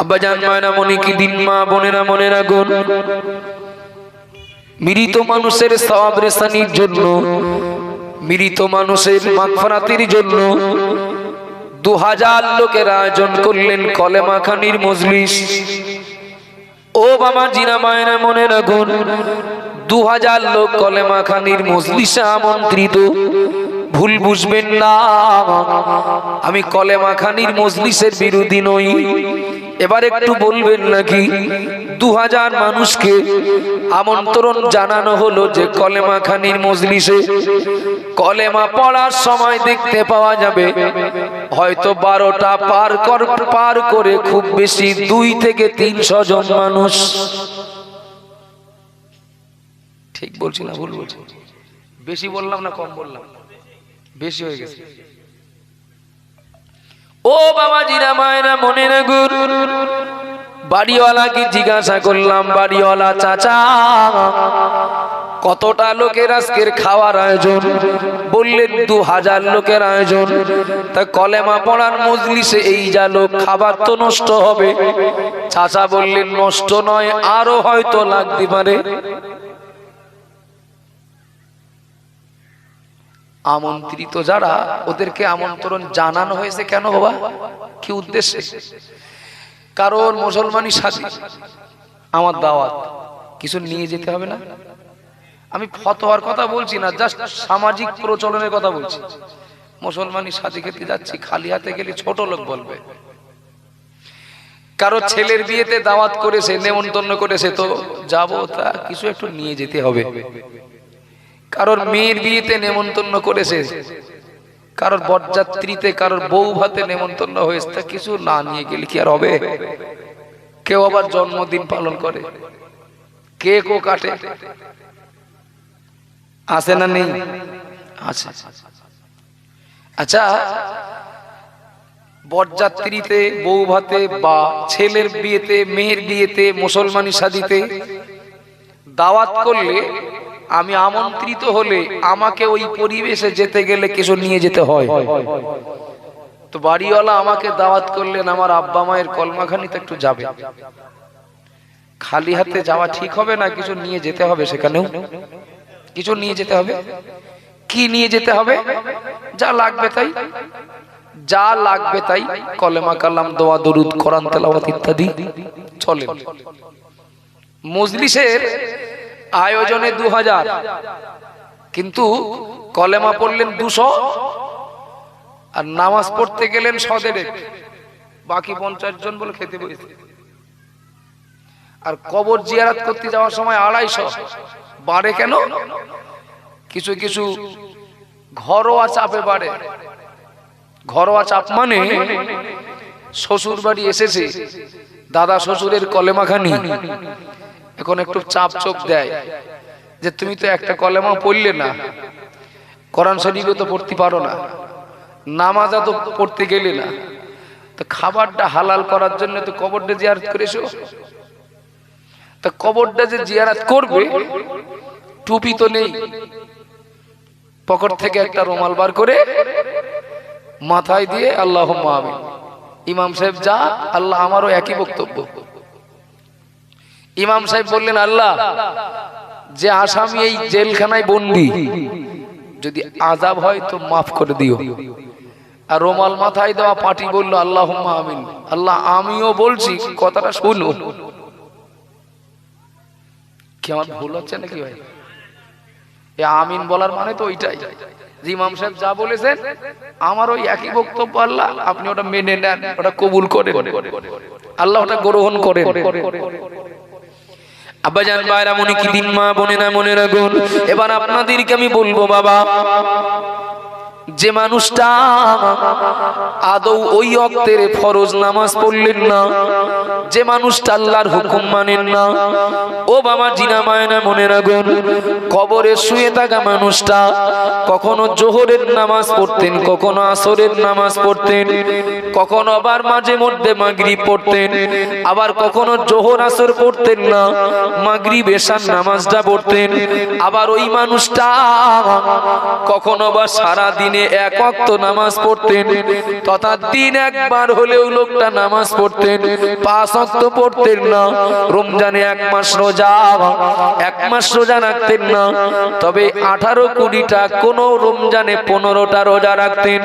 আব্বাজান ময়না মনি কি দিন, মা বোনেরা মনে রাখুন মৃত মানুষের সওয়াব রেসানির জন্য, মৃত মানুষের মাগফরাতের জন্য দু হাজার লোকের আয়োজন করলেন কলেমা খানির মজলিস। ও বাবা জিনা, মায়েরা মনে রাখুন দু হাজার লোক কলেমা খানির মজলিসে আমন্ত্রিত। ভুল বুঝবেন না, আমি কলেমা খানির মজলিসের বিরোধী নই। এবার একটু বলবেন নাকি? দু হাজার মানুষকে আমন্ত্রণ জানানো হলো যে কলেমা খানির মজলিসে। কলেমা পড়ার সময় দেখতে পাওয়া যাবে। হয়তো বারোটা পার কর, পার করে খুব বেশি দুই থেকে তিনশো জন মানুষ। ঠিক বলছি না ভুল বলছি? বেশি বললাম না কম বললাম? বেশি হয়ে গেছে। ও বাবা জিরা মায়েরা মনে রাখুন বাড়িওয়ালাকে জিজ্ঞাসা করলাম, বাড়িওয়ালা চাচা, কতটা লোকের আজকের খাওয়ার আয়োজন? বললেন, দু হাজার লোকের আয়োজন। তা কলেমা পড়ার মজলিসে এই যা লোক, খাবার তো নষ্ট হবে। চাচা বললেন, নষ্ট নয়, আরও হয়তো লাগতে পারে। আমন্ত্রিত যারা, ওদেরকে আমন্ত্রণ জানানো হয়েছে কেন বাবা? কি উদ্দেশ্যে? কারণ মুসলমানি সাথী আমার দাওয়াত। কিছু নিয়ে যেতে হবে না? আমি ফতোয়ার কথা বলছি না, জাস্ট সামাজিক প্রচলনের কথা বলছি। মুসলমানি সাথী খেতে যাচ্ছি, খালি হাতে গেলে ছোট লোক বলবে। কারও ছেলের বিয়েতে দাওয়াত করেছে, নেমন্তন্ন করেছে, তো যাব তা কিছু একটু নিয়ে যেতে হবে। কারোর মেয়ের বিয়েতে নেমন্তন্ন করেছে, কারোর বরযাত্রীতে কারোর বউ ভাতে নেমন্তন্ন হয়েছে, তা কিছু না নিয়ে গেলে কি আর হবে? কেউ আবার জন্মদিন পালন করে কেকও কাটে? আছে না নেই? আছে। আচ্ছা বরযাত্রীতে, বউ ভাতে বা ছেলের বিয়েতে, মেয়ের বিয়েতে মুসলমানি সাদিতে দাওয়াত করলে আমি আমন্ত্রিত হলে আমাকে ওই পরিবেশে যেতে গেলে কিছু নিয়ে যেতে হয়। তো বাড়িওয়ালা আমাকে দাওয়াত করলেন, আমার আব্বা মায়ের কলমাখানি তো একটু যাবে। খালি হাতে যাওয়া ঠিক হবে না, কিছু নিয়ে যেতে হবে সেখানেও? কিছু নিয়ে যেতে হবে? কি নিয়ে যেতে হবে? যা লাগবে তাই। যা লাগবে তাই, কলেমা কালাম, দোয়া, দরুদ, কোরআন, তেলাওয়াত ইত্যাদি। চলে মজলিসের আয়োজনে দু হাজার কিন্তু কলেমা পড়লেন দুশো আর নামাজ পড়তে গেলেন সদেরেক। বাকি পঞ্চাশ জন বলে খেতে বসেছে আর কবর জিয়ারাত করতে যাওয়ার সময় আড়াইশো। বাড়ে কেন? কিছু কিছু ঘরোয়া চাপে বাড়ে। ঘরোয়া চাপ মানে শ্বশুর বাড়ি এসেছে। দাদা শ্বশুরের কলেমাখানি। এখন একটু চাপ চোখ দেয় যে তুমি তো একটা কলেমা পড়লে না। কোরআন শরীফও তো পড়তে পারো না। নামাজা তো পড়তে গেলে না। তো খাবারটা হালাল করার জন্য তো কবরটা জিয়ারত করেছ তা কবরটা যে জিয়ারাত করবে, টুপি তো নেই। পকেট থেকে একটা রুমাল বার করে মাথায় দিয়ে আল্লাহ ইমাম সাহেব যা, আল্লাহ আমারও একই বক্তব্য। ইমাম সাহেব বললেন, আল্লাহ, যে আসামি এই জেলখানায় বন্দি, যদি আজাব হয় তো মাফ করে দিও। আর রোমাল মাথায় দেওয়া পাটি বলল আল্লাহ আমিন। আল্লাহ, আমিও বলছি, কথাটা শুনো। কি আমার ভুল হচ্ছে নাকি ভাই? এ আমিন বলার মানে তো ওইটাই। যে ইমাম সাহেব যা বলেছেন, আমার ওই একই বক্তব্য, আল্লাহ, আপনি ওটা মেনে নেন, ওটা কবুল করে আল্লাহ ওটা গ্রহণ করেন। আব্বাজান বাইরা মনে কি দিন মা বনে না মনে রাখুন? এবার আপনাদেরকে আমি বলব, বাবা যে মানুষটা আদৌ ওই অক্তের ফরজ নামাজ পড়লেন না, যে মানুষটা আল্লাহর হুকুম মানেন না। ও বাবা, জিনা মায়না মনে রাখুন কবরে শুয়ে থাকা মানুষটা কখনো জোহরের নামাজ পড়তেন, কখনো আসরের নামাজ পড়তেন, কখনো আবার মাঝে মধ্যে মাগরিব পড়তেন, আবার কখনো জোহর, আসর পড়তেন না, মাগরিব, এশার নামাজটা পড়তেন। আবার ওই মানুষটা কখনো বা সারা দিনে দিনে এক অক্ত নামাজ পড়তেন, তথা দিন একবার হলেও লোকটা নামাজ পড়তেন। পাঁচ অক্ত পড়তেন না, রমজানে এক মাস রোজা, এক মাস রোজা রাখতেন না। তবে আঠারো কুড়িটা, কোনো রমজানে পনেরোটা রোজা রাখতেন।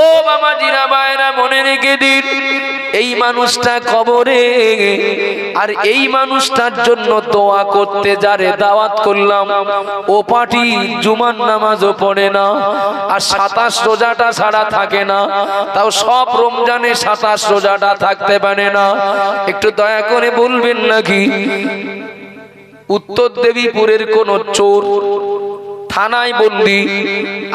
ও বাবা জিরা বায়রা মনে রেখে দিন এই মানুষটা কবরে। আর এই মানুষটার জন্য দোয়া করতে যারে দাওয়াত করলাম। ও পাটি জুমার নামাজও পড়ে না, আর সাতাশ রোজাটা ছাড়া থাকে না। তাও সব রমজানে সাতাশ রোজাটা থাকতে পারে না। একটু দয়া করে বলবেন নাকি? উত্তর দেবীপুরের কোন চোর, থানায় বন্দি,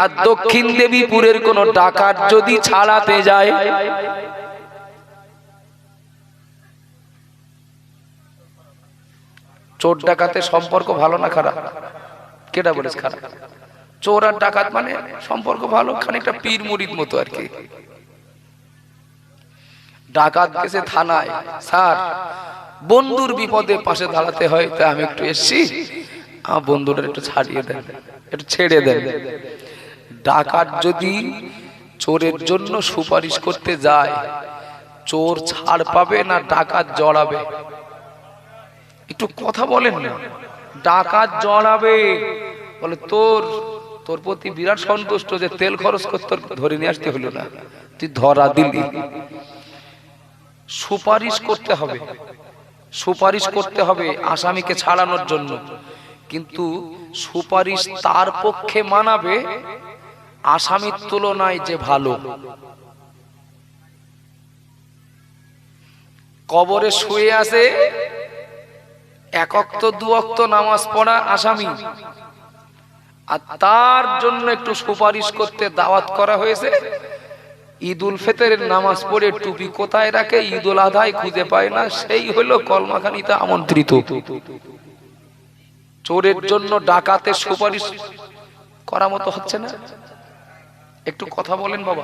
আর দক্ষিণ দেবীপুরের কোন ডাকাত যদি ছাড়াতে যায় চোর ডাকাতের সম্পর্ক ভালো না খারাপ? কেটা বলেছ খারাপ? চোর আর ডাকাত মানে সম্পর্ক ভালো, খানিকটা পীর মুরিদ মতো আর কি। ডাকাত গেছে থানায়, স্যার, বন্ধুর বিপদে পাশে দাঁড়াতে হয় তা আমি একটু এসছি। আমার বন্ধুটা একটু ছাড়িয়ে দেন, একটু ছেড়ে দেন। ডাকাত যদি চোরের জন্য সুপারিশ করতে যায়, চোর ছাড় পাবে না, ডাকাত জড়াবে। একটু কথা বলেন না। ডাকাত জড়াবে বলে, তোর তোর প্রতি বিরাট সন্তুষ্ট যে তেল খরচ করতে ধরে নিয়ে আসতে হলো না। তুই ধরা দিলি। সুপারিশ করতে হবে। সুপারিশ করতে হবে আসামিকে ছাড়ানোর জন্য। কিন্তু সুপারিশ তার পক্ষে মানাবে আসামির তুলনায় যে ভালো। কবরে শুয়ে আছে এক অক্ত দু অক্ত নামাজ পড়া আসামি। আর তার জন্য একটু সুপারিশ করতে দাওয়াত করা হয়েছে। ঈদুল ফেতরের নামাজ পড়ে টুপি কোথায় রাখে, ঈদুল আধায় খুঁজে পায় না, সেই হলো কলমাখানিতে আমন্ত্রিত। চোরের জন্য ডাকাতে সুপারিশ করা মতো হচ্ছে না? একটু কথা বলেন বাবা।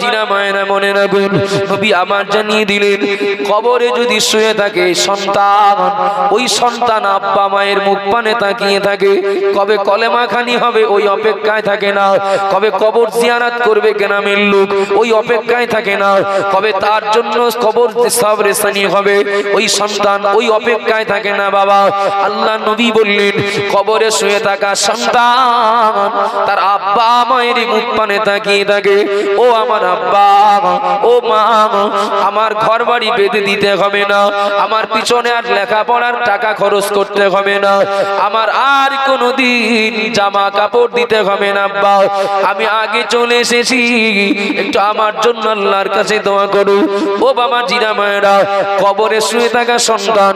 জিনা মায়েরা মনে রাখুন নবী আমার জানিয়ে দিলেন, কবরে যদি শুয়ে থাকে সন্তান, ওই সন্তান আব্বা মায়ের মুখ পানে তাকিয়ে থাকে, কবে কলেমা খানি হবে ওই অপেক্ষায় থাকে না, কবে কবর জিয়ারাত করবে কেনামের লোক ওই অপেক্ষায় থাকে না, কবে তার জন্য কবর সব রেসানি হবে, ওই সন্তান ওই অপেক্ষায় থাকে না বাবা। আল্লাহ নবী বললেন, কবরে শুয়ে থাকা সন্তান তার আব্বা মায়ের মুখ পানে তাকিয়ে থাকে, ও আমার আব্বা, ও মা, আমার ঘর বাড়ি বেঁধে দিতে হবে না। আমার পিছনে আর লেখাপড়ার টাকা খরচ করতে হবে না। আমার আর কোনো দিন জামা কাপড় দিতে হবে না, আব্বা। আমি আগে চলে এসেছি। একটু আমার জন্য আল্লাহর কাছে দোয়া করু। ও বাবা জিরা মায়েরা, কবরে শুয়ে থাকা সন্তান,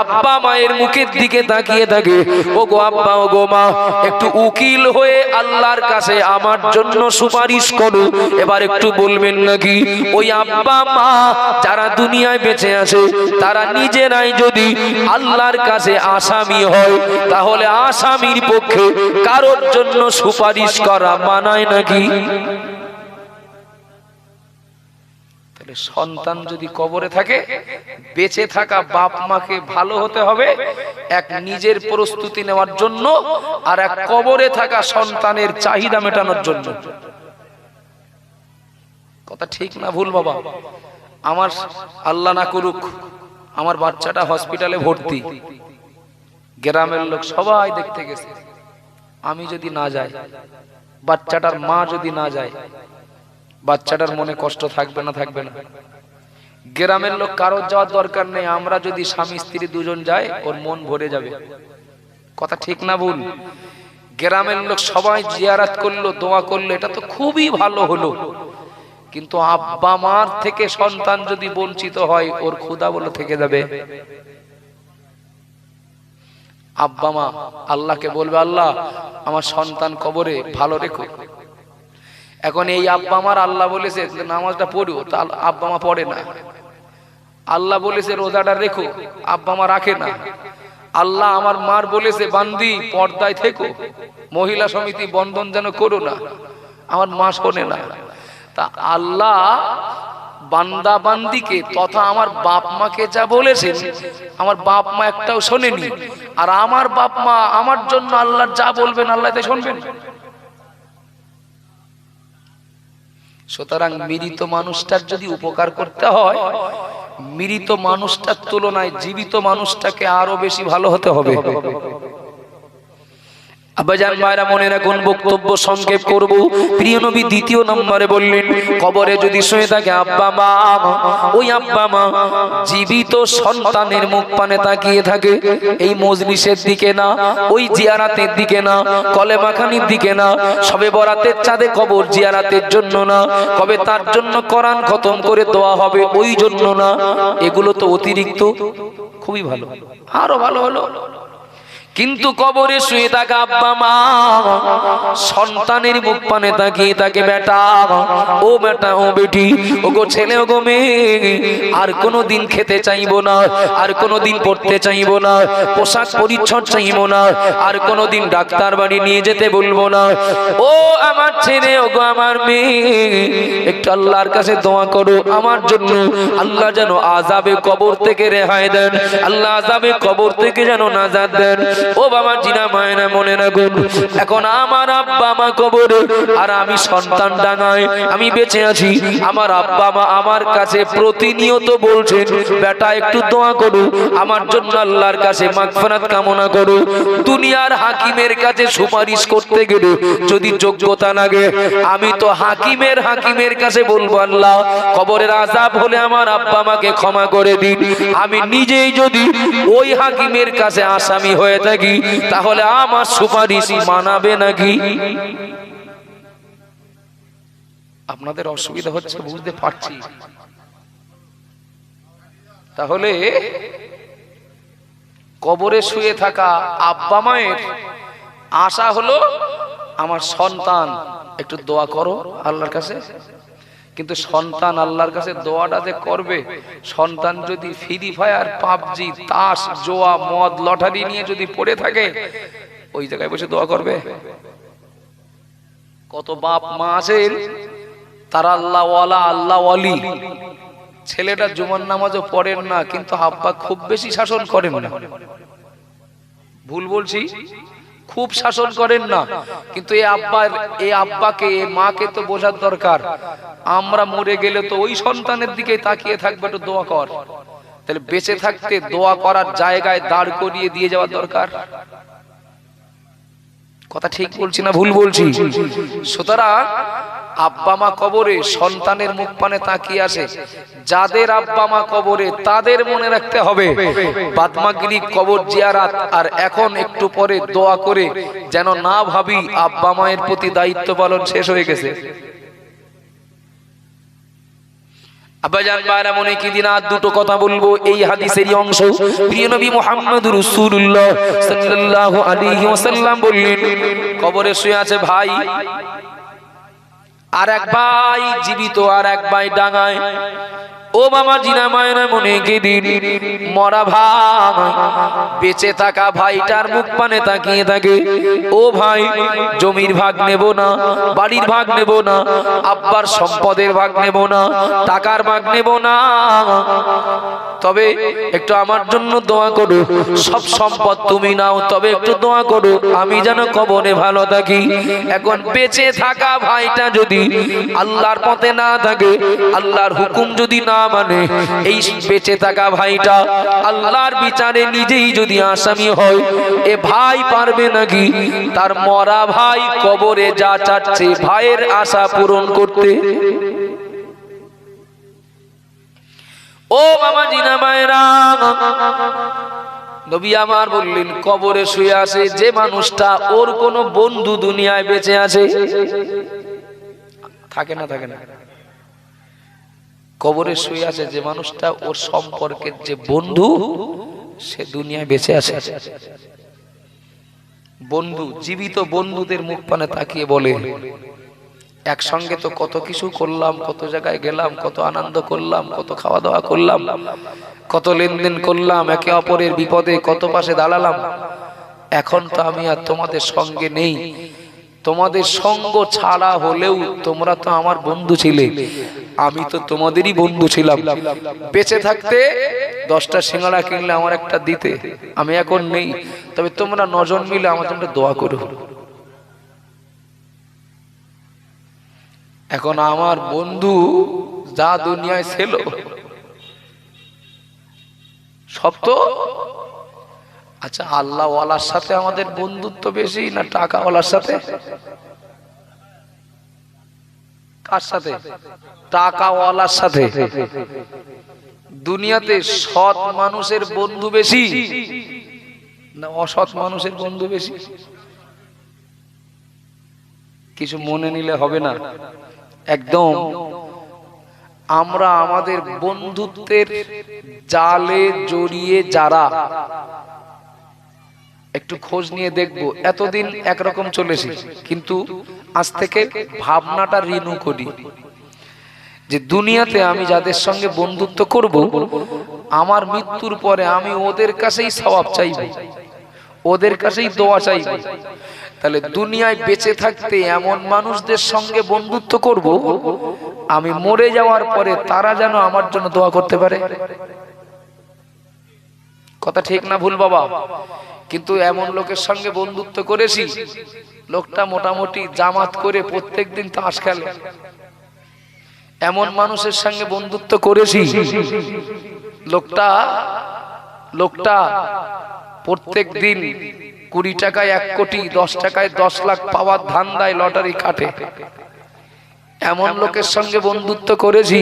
আব্বা মায়ের মুখের দিকে তাকিয়ে থাকে। ও গো আব্বা ও গো মা, একটু উকিল হয়ে আল্লাহর কাছে আমার জন্য সুপারিশ করু। এবার একটু বলবেন নাকি? ওই আব্বা, মা যারা দুনিয়ায় বেঁচে আছে, তারা নিজেরাই যদি আল্লাহর কাছে আসামি হয়, তাহলে আসামির পক্ষে কারোর জন্য সুপারিশ করা মানায় নাকি? সন্তান যদি কবরে থাকে, বেঁচে থাকা বাপ মাকে ভালো হতে হবে, এক নিজের প্রস্তুতি নেওয়ার জন্য, আর এক কবরে থাকা সন্তানের চাহিদা মেটানোর জন্য। কথা ঠিক না ভুল বাবা? আমার আল্লাহ না করুক, আমার বাচ্চাটা হসপিটালে ভর্তি। গ্রামের লোক সবাই দেখতে গেছে। আমি যদি না যাই, বাচ্চাটার মা যদি না যায়, বাচ্চাটার মনে কষ্ট থাকবে না থাকবে না? গ্রামের লোক কারোর যাওয়ার দরকার নেই, আমরা যদি স্বামী, স্ত্রী দুজন যাই, ওর মন ভরে যাবে। কথা ঠিক না ভুল? গ্রামের লোক সবাই জিয়ারাত করল, দোয়া করল, এটা তো খুবই ভালো হলো। কিন্তু আব্বা মার থেকে সন্তান যদি বঞ্চিত হয়, ওর ক্ষুদা বলে থেকে যাবে। আব্বা মা, আল্লাহকে বলবে, আল্লাহ, আমার সন্তান কবরে ভালো রেখো। এখন এই আব্বা মার আল্লাহ বলেছে নামাজটা পড়ো, তা আব্বা মা পড়ে না। আল্লাহ বলেছে, রোজাটা রেখো, আব্বা মা রাখে না। আল্লাহ আমার মার বলেছে, বান্দি, পর্দায় থেকো। মহিলা সমিতি বন্ধন যেন করো না। আমার মা শোনে না। আল্লাহ বান্দা বান্দিকে তথা আমার বাপ মাকে যা বলেছেন, আমার বাপ মা একটাও শোনেনি। আর আমার বাপ মা আমার জন্য আল্লাহ যা বলবেন, আল্লাহ তাই শুনবেন। সুতরাং মৃত মানুষটার যদি উপকার করতে হয়, মৃত মানুষটার তুলনায় জীবিত মানুষটাকে আরও বেশি ভালো হতে হবে। বক্তব্য দ্বিতীয় বললেন জীবিত সন্তানের তাকিয়ে থাকে। এই দিকে না, ওই জিয়ারাতের দিকে না, কলেমাখানির দিকে না, সবে বরাতের চাঁদে কবর জিয়ারাতের জন্য না, কবে তার জন্য কোরআন খতম করে দেওয়া হবে ওই জন্য না। এগুলো তো অতিরিক্ত। খুবই ভালো। আরও ভালো হলো। কিন্তু কবরে শুয়ে থাকা আব্বা মা, সন্তানের মুখ পানে তাকিয়ে তাকে বেটা, ও বেটা, ও বেটি, ও গো ছেলে, ও গো মেয়ে, আর কোনো দিন খেতে চাইব না, আর কোনো দিন পড়তে চাইব না, পোশাক পরিচ্ছদ চাইব না, আর কোনো দিন ডাক্তার বাড়ি নিয়ে যেতে বলব না। ও আমার ছেলে, ও গো আমার মেয়ে, একটু আল্লাহর কাছে দোয়া করো, আমার জন্য আল্লাহ যেন আজাবে কবর থেকে রেহাই দেন, আল্লাহ আজাবে কবর থেকে যেন নাজাদ দেন। ও বাবা, জিনা মায়না মনে রাখুন, এখন আমার আব্বা মা কবরে, আর আমি সন্তান ডাঙায়, আমি বেঁচে আছি। আমার আব্বা মা আমার কাছে প্রতিনিয়ত বলছেন, বেটা, একটু দোয়া করো, আমার জন্য আল্লাহর কাছে মাগফিরাত কামনা করো। দুনিয়ার হাকিমের কাছে সুপারিশ করতে গেলে যদি যোগ্যতা লাগে, আমি তো হাকিমের হাকিমের কাছে বলব, আল্লাহ, কবরের আজাব হলে আমার আব্বা মাকে ক্ষমা করে দিন। আমি নিজেই যদি ওই হাকিমের কাছে আসামি হয়ে থাকি তাহলে আমার সুপারিশ মানাবে নাকি? আপনাদের অসুবিধা হচ্ছে বুঝতে পারছি। তাহলে কবরে শুয়ে থাকা আব্বা মায়ের আশা হলো, আমার সন্তান, একটু দোয়া করো আল্লাহর কাছে। কিন্তু সন্তান আল্লাহর কাছে দোয়াটা যে করবে, সন্তান যদি ফ্রি ফায়ার, পাবজি, তাস, জোয়া, মদ, লটারি নিয়ে যদি পড়ে থাকে, ওই জায়গায় বসে দোয়া করবে? কত বাপ মা আছেন, তারা আল্লাহ ওয়ালা, আল্লাহ ওয়ালি। ছেলেটা জুমার নামাজও পড়েন না, কিন্তু আব্বা খুব বেশি শাসন করেন না। ভুল বলছি? খুব শাসন করেন না। কিন্তু এই আব্বার এই আব্বাকে এই মাকে তো বোঝার দরকার। আমরা মরে গেলে তো ওই সন্তানের দিকে তাকিয়ে থাকবে, একটু দোয়া কর। তাহলে বেঁচে থাকতে দোয়া করার জায়গায় দাঁড় করিয়ে দিয়ে যাওয়া দরকার। কথা ঠিক বলছি না ভুল বলছি? সুতরাং আব্বা মা কবরে সন্তানের মুখ পানে তাকিয়ে আসে যাদের আব্বা মা কবরে তাদের মনে রাখতে হবে। বাদমাগিরি, কবর জিয়ারাত, আর এখন একটু পরে দোয়া করে যেন না ভাবি আব্বা মায়ের প্রতি দায়িত্ব পালন শেষ হয়ে গেছে। আর দুটো কথা বলব। এই কবরে শুয়ে আছে ভাই। আর এক ভাই জীবিত আর এক ভাই ডাঙায়। ও মামা জিনা মায়না মনে দিন মরা ভাই বেঁচে থাকা ভাইটার মুখ পানে তাকিয়ে থাকে। ও ভাই, জমির ভাগ নেব না, বাড়ির ভাগ নেব না, আব্বার সম্পদের ভাগ নেব না, টাকার ভাগ নেব না। তবে একটু আমার জন্য দোয়া করো, সব সম্পদ তুমি নাও, তবে একটু দোয়া করো, আমি যেন কবরে ভালো থাকি। এখন বেঁচে থাকা ভাইটা যদি আল্লাহর পথে না থাকে, আল্লাহর হুকুম যদি না মানে এই বেঁচে থাকা ভাইটা আল্লাহর বিচারে নিজেই যদি আসামি হয়, এ ভাই পারবে নাকি? তার মরা ভাই কবরে যা চাচ্ছে, ভাইয়ের আশা পূরণ করতে। ও বাবা জিনা মায়েরা, নবী আমার বললেন, কবরে শুয়ে আছে যে মানুষটা, ওর কোন বন্ধু দুনিয়ায় বেঁচে আছে? থাকে না থাকে না। কবরে শুয়ে আছে যে মানুষটা, ওর সম্পর্কের যে বন্ধু, সে দুনিয়ায় বেঁচে আছে। বন্ধু, জীবিত বন্ধুদের মুখ পানে তাকিয়ে বলে, একসঙ্গে তো কত কিছু করলাম, কত জায়গায় গেলাম, কত আনন্দ করলাম, কত খাওয়া দাওয়া করলাম, কত লেনদেন করলাম, একে অপরের বিপদে কত পাশে দাঁড়ালাম। এখন তো আমি আর তোমাদের সঙ্গে নেই। তোমাদের সঙ্গ ছাড়া হলেও তোমরা তো আমার বন্ধু ছিলে। আমি তো তোমাদেরই বন্ধু ছিলাম। বেঁচে থাকতে দশটা সিঙ্গাড়া কিনলে আমার একটা দিতে। আমি এখন নেই। তবে তোমরা নজন মিলে আমার জন্য দোয়া করো। এখন আমার বন্ধু যা দুনিয়ায় ছিল, সব তো আচ্ছা আল্লাহ ওয়ালার সাথে আমাদের বন্ধুত্ব বেশি না টাকাওয়ালার সাথে? কার সাথে? টাকাওয়ালার সাথে। দুনিয়াতে সৎ মানুষের বন্ধু বেশি না অসৎ মানুষের বন্ধু বেশি? কিছু মনে নিলে হবে না। একদম। আমরা আমাদের বন্ধুত্বের জালে জড়িয়ে যারা একটু খোঁজ নিয়ে দেখব। এতদিন একরকম চলেছি, কিন্তু আজ থেকে ভাবনাটা রিনু করি। যে দুনিয়াতে আমি যাদের সঙ্গে বন্ধুত্ব করব, আমার মৃত্যুর পরে আমি ওদের কাছেই সওয়াব চাইব, ওদের কাছেই দোয়া চাইব। তাহলে দুনিয়ায় বেঁচে থাকতে এমন মানুষদের সঙ্গে বন্ধুত্ব করব, আমি মরে যাওয়ার পরে তারা যেন আমার জন্য দোয়া করতে পারে। কথা ঠিক না ভুল বাবা? কিন্তু এমন লোকের সঙ্গে বন্ধুত্ব করেছি, লোকটা মোটামুটি জামাত করে প্রত্যেক দিন তাস খেলে। এমন মানুষের সঙ্গে বন্ধুত্ব করেছি, লোকটা লোকটা প্রত্যেক দিন কুড়ি টাকায় এক কোটি, দশ টাকায় দশ লাখ পাওয়ার ধান্দায় লটারি কাটে। এমন লোকের সঙ্গে বন্ধুত্ব করেছি,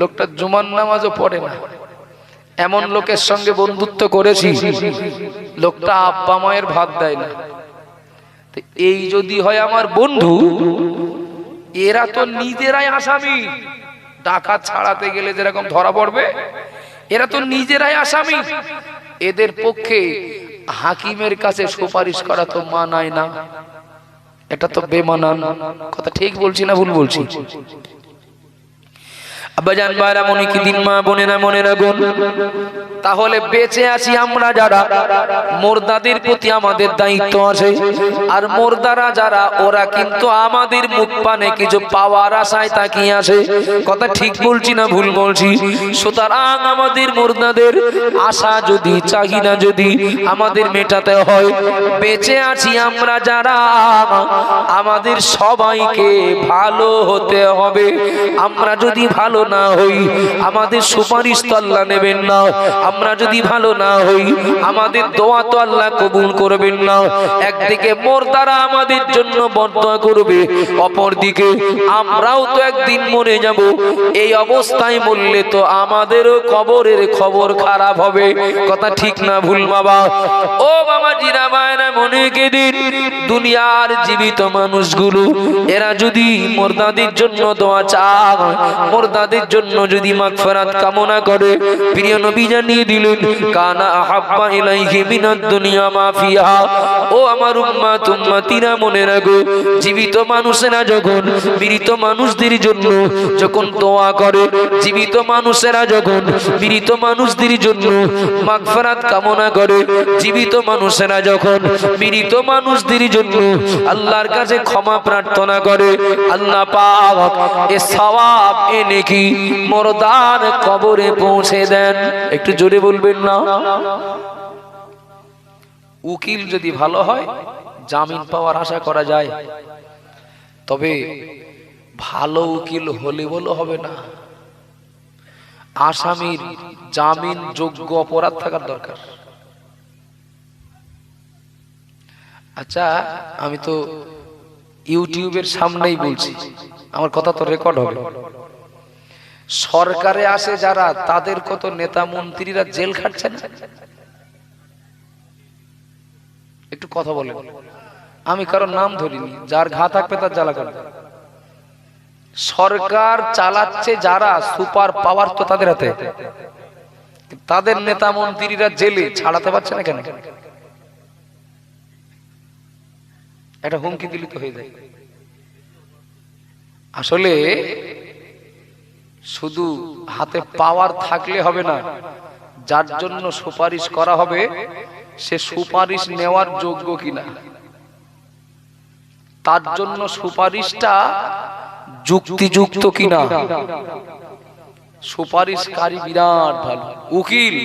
লোকটা জুমান নামাজও পড়ে না। এমন লোকের সঙ্গে বন্ধুত্ব করেছি। লোকটা আব্বা মায়ের ভাত দেয় না। তো এই যদি হয় আমার বন্ধু এরা তো নিজেরাই আসামি। ডাকাত ছাড়াতে গেলে যেরকম ধরা পড়বে এরা তো নিজেরাই আসামি। এদের পক্ষে হাকিমের কাছে সুপারিশ করা তো মানায় না। এটা তো বেমানান। কথা ঠিক বলছি না ভুল বলছি? আব্বাজান বাইরা মনে কি দিন মা বোনেরা মনে রাখুন তাহলে বেঁচে আছি আমরা যারা। মোরদাদের প্রতি আমাদের দায়িত্ব আছে। আর মোরদারা যারা, ওরা কিন্তু আমাদের মুখ পানে কিছু পাওয়ার আশায় তাকিয়ে আছে। কথা ঠিক বলছি না ভুল বলছি? সুতরাং আমাদের মোরদাদের আশা যদি, চাহিদা যদি আমাদের মেটাতে হয়, বেঁচে আছি আমরা যারা, আমাদের সবাইকে ভালো হতে হবে। আমরা যদি ভালো না হই, আমাদের সুপারিশ তো আল্লাহ নেবেন না। আমরা যদি ভালো না হই, আমাদের দোয়া তো আল্লাহ কবুল করবেন না। একদিকে মোর দ্বারা আমাদের জন্য বর্তমান করবে, অপরদিকে আমরাও তো একদিন মরে যাব। এই অবস্থায় মরলে তো আমাদেরও কবরের খবর খারাপ হবে। কথা ঠিক না ভুল বাবা? ও বাবা জিরা মায়েরা মনে দিন দুনিয়ার জীবিত মানুষগুলো, এরা যদি মোরদাদের জন্য দোয়া চায়, মোরদাদের জন্য যদি মাগফিরাত কামনা করে, প্রিয় নবী জানিয়ে দিলেন, কানা আহাব্বা ইলাইহি মিনাদ দুনিয়া ও আমার উম্মাত মনে রাখো, জীবিত মানুষেরা যখন মৃত মানুষদের জন্য যখন দোয়া করে, জীবিত মানুষেরা যখন মৃত মানুষদের জন্য কামনা করে, জীবিত মানুষেরা যখন মৃত মানুষদের জন্য আল্লাহর কাছে ক্ষমা প্রার্থনা করে, আল্লাহ পাক এ সওয়াব এ নেকি মরদার কবরে পৌঁছে দেন। একটু জোরে বলবেন না। উকিল যদি ভালো হয়, জামিন পাওয়ার আশা করা যায়। তবে ভালো উকিল হলে বলে হবে না। আসামির জামিন যোগ্য অপরাধ থাকার দরকার। আচ্ছা আমি তো ইউটিউবের সামনেই বলছি। আমার কথা তো রেকর্ড হবে। সরকারে আসে যারা তাদের কত নেতা মন্ত্রীরা জেল খাটছে না একটু কথা বলেন আমি কারোর নাম ধরিনি যার ঘা থাকবে তার জ্বালা কাটবে সরকার চালাচ্ছে যারা সুপার পাওয়ার তো তাদের হাতে। তাদের নেতা মন্ত্রীরা জেলে ছাড়াতে পারছে না কেন? একটা হুমকি দিলে তো হয়ে যায়। আসলে শুধু হাতে পাওয়ার থাকলে হবে না, যার জন্য সুপারিশ করা হবে, সে সুপারিশ নেওয়ার যোগ্য কিনা। তার জন্য সুপারিশটা যুক্তিযুক্ত কিনা। সুপারিশকারী বিরাট ভালো। উকিল,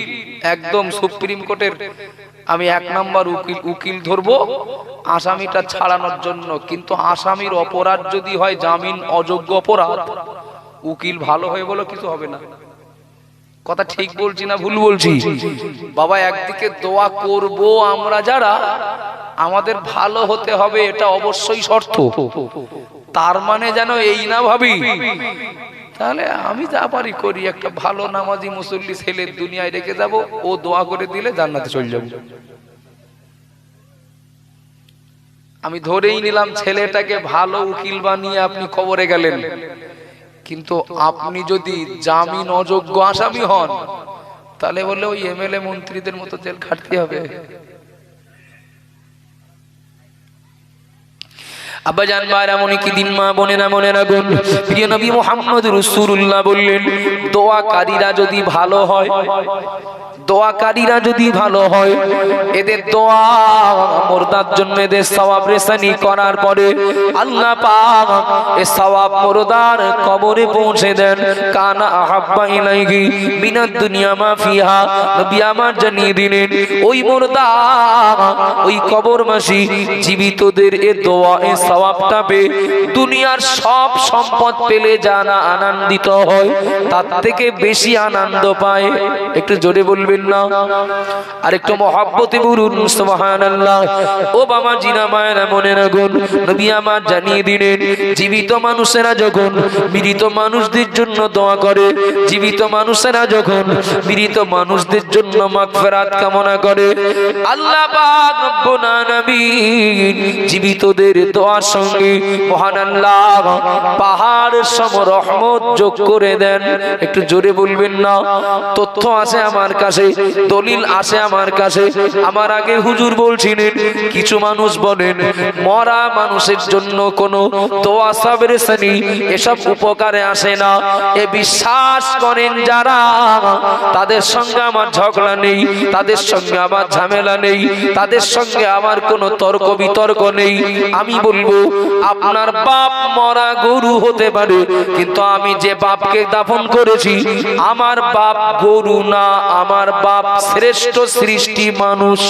একদম সুপ্রিম কোর্টের, আমি এক নাম্বার উকিল উকিল ধরবো, আসামিটা ছাড়ানোর জন্য। কিন্তু আসামির অপরাধ যদি হয়, জামিন অযোগ্য অপরাধ। উকিল ভালো হয়ে বলো কিছু হবে না। কথা ঠিক বলছি না ভুল বলছি? বাবা, একদিকে দোয়া করব আমরা যারা, আমাদের ভালো হতে হবে, এটা অবশ্যই শর্ত। তার মানে যেন এই না ভাবি, তাহলে আমি যা পারি করি, একটা ভালো নামাজি মুসল্লি ছেলে দুনিয়ায় রেখে যাব, ও দোয়া করে দিলে জান্নাতে চলে যাব। আমি ধরেই নিলাম ছেলেটাকে ভালো উকিল বানিয়ে আপনি কবরে গেলেন। কিন্তু আপনি যদি জামিন অযোগ্য আসামি হন তাহলে বলে ওই এমএলএ মন্ত্রীদের মতো জেল খাটতে হবে। আব্বা জান ভাইরা মনে কি দিন মা মনে রাখুন প্রিয় নবী মোহাম্মদ রসুল্লাহ বললেন, দোয়াকারীরা যদি ভালো হয়, দোয়াকারীরা যদি ভালো হয়, এদের দোয়া জন্য এদের করার পরে আল্লাহ কবরে পৌঁছে দেন। কানা জানিয়ে দিলেন, ওই মোরদা, ওই কবরবাসী জীবিতদের এ দোয়া এ সওয়াবটা পে দুনিয়ার সব সম্পদ পেলে যারা আনন্দিত হয়, তার থেকে বেশি আনন্দ পায়। একটু জোরে বলবেন না? আর একটু মহাব্বতে বলুন, সুবহানাল্লাহ। ও বাবা, জিনা মায়েরা, মনে রাখুন, নবী আমার জানিয়ে দিলেন, জীবিত মানুষেরা যখন মৃত মানুষদের জন্য দোয়া করে, জীবিত মানুষেরা যখন মৃত মানুষদের জন্য মাগফিরাত কামনা করে, আল্লাহ জীবিতদের দোয়ার সঙ্গে। মহান আল্লাহ সম রহমত যোগ করে দেন। একটু জোরে বলবেন না? তথ্য আছে আমার কাছে, দলিল আছে আমার কাছে। আমার আগে হুজুর বলছিলেন, কিছু মানুষ বলেন, মরা মানুষের জন্য কোনো দোয়া, সাবের শ্রেণি এসব উপকারে আসে না। এ বিশ্বাস করেন যারা, তাদের সঙ্গে আমার ঝগড়া নেই, তাদের সঙ্গে আমার ঝামেলা নেই, তাদের সঙ্গে আমার কোনো তর্ক বিতর্ক নেই। আমি বলব আপনার বাপ মরা গরু হতে পারে, কিন্তু আমি যে বাপকে দাফন করেছি, আমার বাপ গরু না, আমার বাপ শ্রেষ্ঠ সৃষ্টি মানুষ।